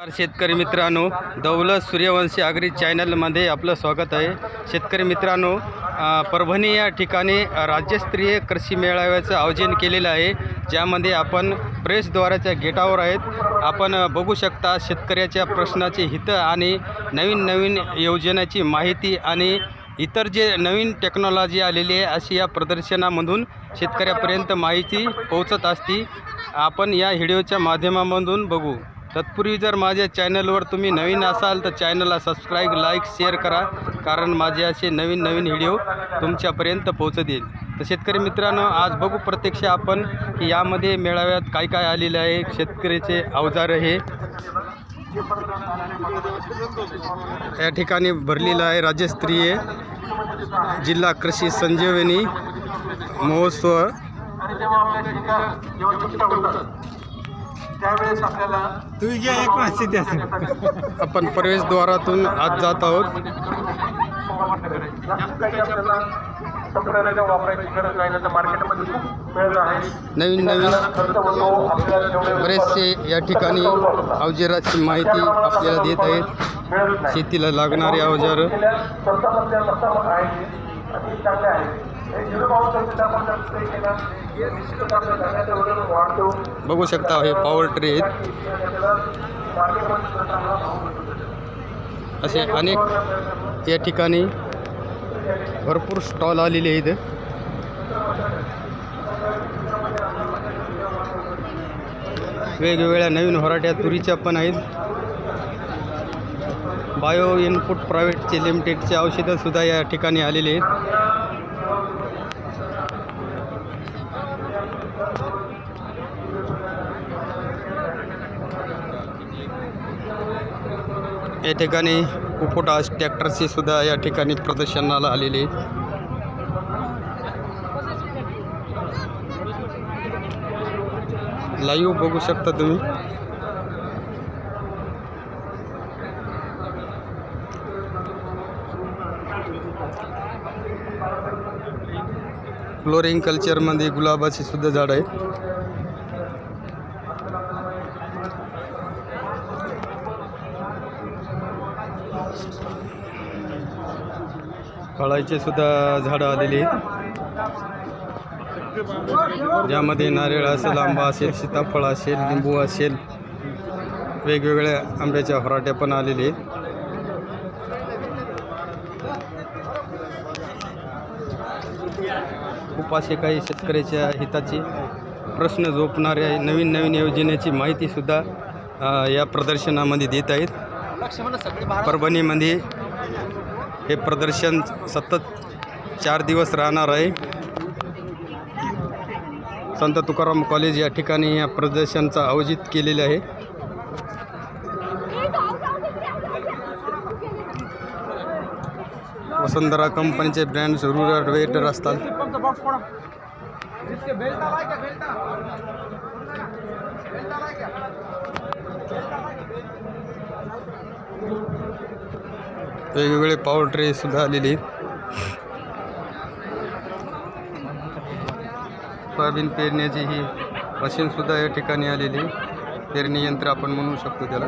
शेतकरी मित्रांनो दौलत सूर्यवंशी आगरी चॅनलमध्ये आपलं स्वागत आहे. शेतकरी मित्रांनो परभणी या ठिकाणी राज्यस्तरीय कृषी मेळाव्याचं आयोजन केलेलं आहे ज्यामध्ये आपण प्रेसद्वाराच्या गेटावर आहेत. आपण बघू शकता शेतकऱ्याच्या प्रश्नाचे हितं आणि नवीन नवीन योजनेची माहिती आणि इतर जे नवीन टेक्नॉलॉजी आलेली आहे अशी या प्रदर्शनामधून शेतकऱ्यापर्यंत माहिती पोहोचत असती. आपण या व्हिडिओच्या माध्यमामधून बघू. तत्पूर्वी जर माझ्या चॅनलवर तुम्ही नवीन असाल तर चॅनलला सबस्क्राईब लाईक शेअर करा. कारण माझे असे नवीन नवीन व्हिडिओ तुमच्यापर्यंत पोहोचत येईल. तर शेतकरी मित्रांनो आज बघू प्रत्यक्ष आपण की यामध्ये मेळाव्यात काय काय आलेलं आहे. शेतकऱ्याचे अवजार हे या ठिकाणी भरलेलं आहे. राज्यस्तरीय जिल्हा कृषी संजीवनी महोत्सव. त्यावेळेस आपल्याला एक असेल आपण प्रवेशद्वारातून आज जात आहोत. जास्त काही आपल्याला तंत्रज्ञानाच्या वापरायची गरज नाही तर मार्केटमध्ये खूप मिळत आहे नवीन नवीन बरेचसे या ठिकाणी अवजाराची माहिती आपल्याला देत आहेत. शेतीला लागणारे अवजार. स्वतःमधल्या स्वतः आहे अति चांगले आहे बघू शकता हे पॉवर ट्री आहेत. असे अनेक या ठिकाणी भरपूर स्टॉल आलेले आहेत. वेगवेगळ्या नवीन होराट्या तुरीच्या पण आहेत. बायो इनपुट प्रायव्हेटचे लिमिटेडचे औषधंसुद्धा या ठिकाणी आलेले आहेत. या ठिकाणी कुपोटास ट्रॅक्टरचे सुद्धा या ठिकाणी प्रदर्शनाला आलेले लाईव्ह बघू शकता तुम्ही. फ्लोरिंग कल्चरमध्ये गुलाबाची सुद्धा झाड आहेत. फळाचे सुद्धा झाडं आलेली आहेत. ज्यामध्ये नारळ असेल आंबा असेल सीताफळ असेल लिंबू असेल वेगवेगळ्या आंब्याच्या व्हराट्या पण आलेले आहेत. उपाशी काही शेतकऱ्याच्या हिताचे प्रश्न झोपणाऱ्या नवीन नवीन योजनेची माहितीसुद्धा या प्रदर्शनामध्ये देत आहेत. परभणीमध्ये हे प्रदर्शन सतत चार दिवस राहणार आहे. संत तुकाराम कॉलेज या ठिकाणी या प्रदर्शनचं आयोजित केलेलं आहे. वसुंधरा कंपनीचे ब्रँड रुरल वेटर असतात वेगवेगळे पॉवर ट्रे सुद्धा आलेले सोयाबीन पेरण्याची ही मशीनसुद्धा या ठिकाणी आलेली. पेरणी यंत्र आपण म्हणू शकतो त्याला.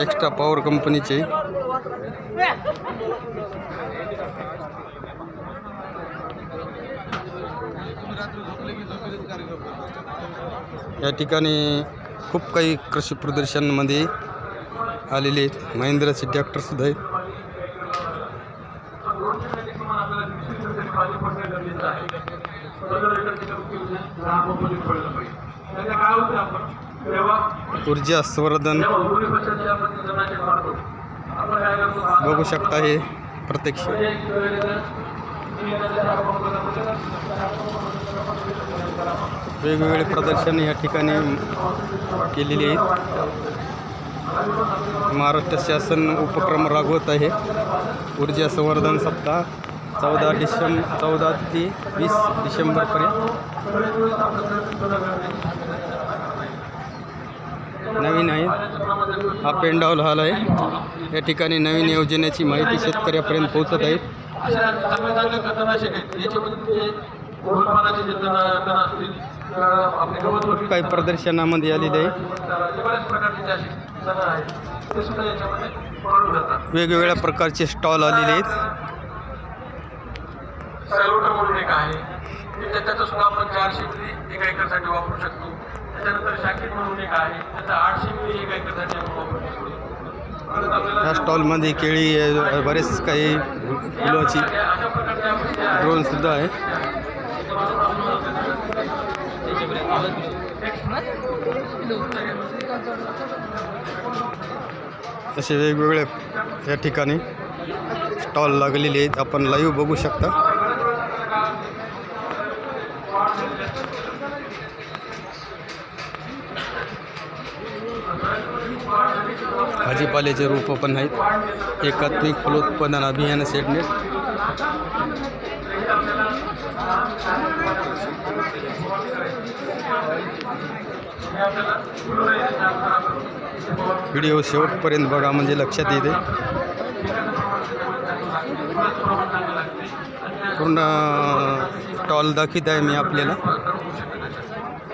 एक्स्ट्रा पॉवर कंपनीचे या ठिकाणी खूप काही कृषी प्रदर्शनमध्ये आलेले आहेत. महिंद्राचे ट्रॅक्टरसुद्धा आहेत. ऊर्जा संवर्धन बघू शकता हे प्रत्यक्ष. वेगवेगळे प्रदर्शन या ठिकाणी केलेले आहेत. महाराष्ट्र शासन उपक्रम राबवत आहे. ऊर्जा संवर्धन सप्ताह चौदा डिसेंब चौदा ते वीस डिसेंबरपर्यंत. नवीन आहे. हा पेंडावल हॉल आहे. या ठिकाणी नवीन योजनेची माहिती शेतकऱ्यापर्यंत पोहोचत आहे. अशा चांगल्या चांगल्या कथानाशक आहेत याच्यामध्ये ते गोडपानाचे जे तण असतील आपले गवत काही प्रदर्शनामध्ये आलेले आहे. बऱ्याच प्रकारचे जे असे आहेत ते सुद्धा याच्यामध्ये जातात. वेगवेगळ्या प्रकारचे स्टॉल आलेले आहेत. सॅलोटर म्हणून एक आहे. ते त्याच्याचं सुद्धा आपण चारशे मिली एका एकरसाठी वापरू शकतो. त्याच्यानंतर शाकीर म्हणून एक आहे. त्याचं आठशे मिली एका एकरसाठी आपण वापरू शकतो. परत या स्टॉलमध्ये केळी बरेच काही फुलाची आहे, ड्रोनसुद्धा आहे. असे वेगवेगळे या ठिकाणी स्टॉल लागलेले आहेत. आपण लाईव्ह बघू शकता. भाजीपाल्याचे रोपं पण आहेत. एकात्मिक फलोत्पादन अभियान सेटने व्हिडिओ शेवटपर्यंत बघा म्हणजे लक्षात येते. पूर्ण टॉल दाखवित आहे मी आपल्याला.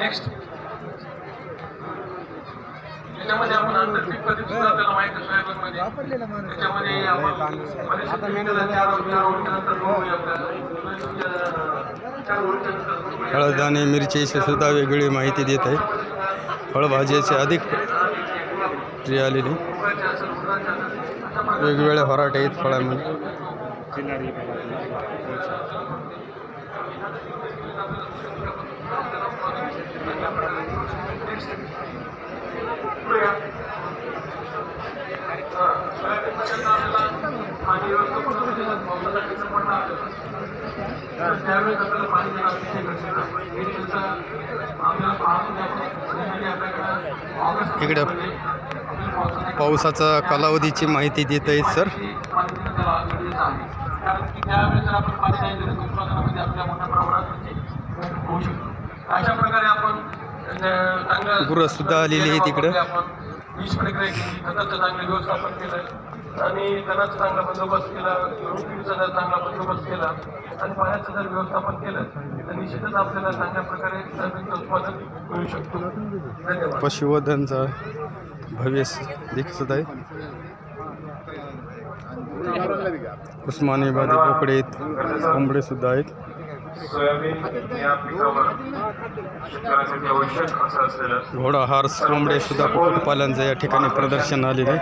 नेक्स्ट त्याच्यामध्ये आपण आंतरपीक पद्धती सुद्धा आपल्याला माहिती आहे सोयाबीनमध्ये त्याच्यामध्ये आपण हळद आणि मिरचीची सुद्धा वेगळी माहिती देत आहे. फळभाज्याचे अधिक ट्री आलेली. वेगवेगळ्या व्हरायटी आहेत फळांमध्ये. पुढे या. हा, सोयाबीनमध्ये आपल्याला पाणी व्यवस्थापन करायचं, पावसाळ्याचं पण लागतं. तर त्यावेळेस आपल्याला पाणी देणं अतिशय गरजेचं आहे. दिवसात आपल्याला पाहतो की आपण generally आपल्याकडं ऑगस्ट इकडे पावसाचा कालावधीची माहिती देत आहेत सर आहे. कारण की त्यावेळेस जर आपण पाणी नाही दिलं तर उत्पादनामध्ये आपल्या मोठ्या प्रमाणात घट होऊ शकतो. अशा प्रकारे आपण आलेली आहेत इकडं. आपण वीज प्रक्रिया केली खताचं चांगलं व्यवस्थापन केलं. आणि तणाचा चांगला बंदोबस्त केला. रोपीचा जर चांगला बंदोबस्त केला आणि पाण्याचं जर व्यवस्थापन केलं तर निश्चितच आपल्याला चांगल्या प्रकारे सोयाबीनचं उत्पादन मिळू शकतो. धन्यवाद. पशुवधनचा भव्य दिसत आहे. उस्मानाबादी बोकडे आहेत कोंबडे सुद्धा आहेत. सोयाबीन या पिकावर शेतकऱ्यासाठी आवश्यक असं असलेलं. घोडा हार्स कोंबडे सुद्धा कुक्कुटपालनचं या ठिकाणी प्रदर्शन आलेलं आहे.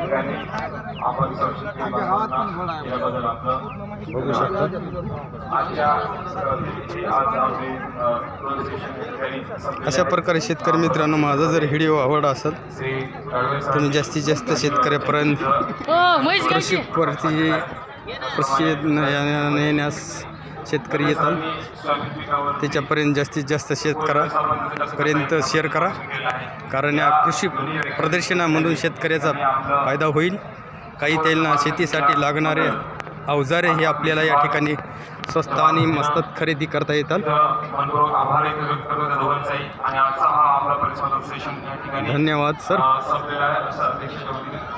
बघू शकता. अशा. प्रकारे शेतकरी मित्रांनो माझा जर व्हिडिओ आवडला असेल तुम्ही जास्तीत जास्त शेतकऱ्यापर्यंत कृषी प्रति कृषी नेण्यास शेतकरी येतात. त्याच्यापर्यंत जास्तीत जास्त शेतकऱ्यापर्यंत शेअर करा. कारण या कृषी प्रदर्शनामधून शेतकऱ्याचा फायदा होईल. काही त्यांना शेतीसाठी लागणारे अवजारे हे आपल्याला या ठिकाणी स्वस्त आणि मस्त खरेदी करता येतात. धन्यवाद सर